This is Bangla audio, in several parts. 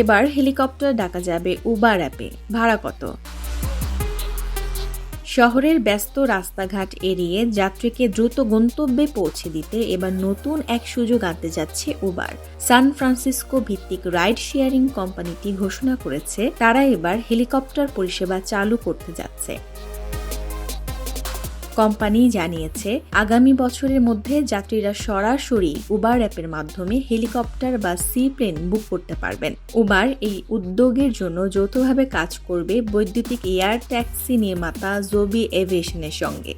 এবার হেলিকপ্টার ডাকা যাবে উবার অ্যাপে। ভাড়া কত? শহরের ব্যস্ত রাস্তাঘাট এড়িয়ে যাত্রীকে দ্রুত গন্তব্যে পৌঁছে দিতে এবার নতুন এক সুযোগ আনতে যাচ্ছে উবার। সান ফ্রান্সিসকো ভিত্তিক রাইড শেয়ারিং কোম্পানিটি ঘোষণা করেছে, তারা এবার হেলিকপ্টার পরিষেবা চালু করতে যাচ্ছে। কোম্পানি জানিয়েছে, আগামী বছরের মধ্যে যাত্রীরা সরাসরি উবার অ্যাপের মাধ্যমে হেলিকপ্টার বা সি প্লেন বুক করতে পারবেন। উবার এই উদ্যোগের জন্য যৌথভাবে কাজ করবে বৈদ্যুতিক এয়ার, ট্যাক্সি নির্মাতা জোবি এভিয়েশনের সঙ্গে।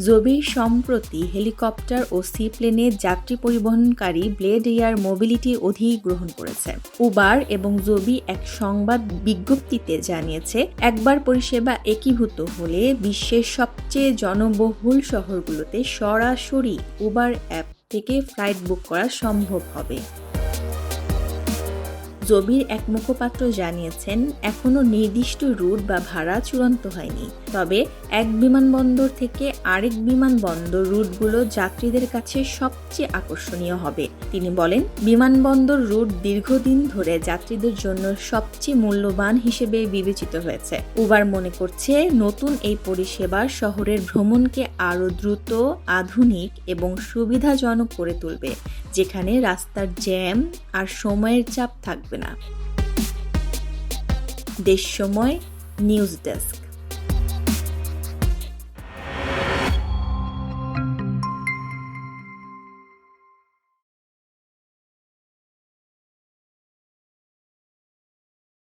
জবি সম্প্রতি হেলিকপ্টার ও সি প্লেনে যাত্রী পরিবহনকারী ব্লেড এয়ার মোবিলিটি অধিগ্রহণ করেছে। উবার এবং জবি এক সংবাদ বিজ্ঞপ্তিতে জানিয়েছে, একবার পরিষেবা একীভূত হলে বিশ্বের সবচেয়ে জনবহুল শহরগুলোতে সরাসরি উবার অ্যাপ থেকে ফ্লাইট বুক করা সম্ভব হবে। জবির এক মুখপাত্র জানিয়েছেন এখনও নির্দিষ্ট রুট বা ভাড়া চূড়ান্ত হয়নি। তবে এক বিমানবন্দর থেকে আরেক বিমানবন্দর রুটগুলো যাত্রীদের কাছে সবচেয়ে আকর্ষণীয় হবে। তিনি বলেন, বিমানবন্দর রুট দীর্ঘদিন ধরে যাত্রীদের জন্য সবচেয়ে মূল্যবান হিসেবে বিবেচিত হয়েছে। উবার মনে করছে, নতুন এই পরিষেবা শহরের ভ্রমণকে আরও দ্রুত, আধুনিক এবং সুবিধাজনক করে তুলবে। যেখানে রাস্তার জ্যাম আর সময়ের চাপ থাকবে না। দেশ সময় নিউজ ডেস্ক।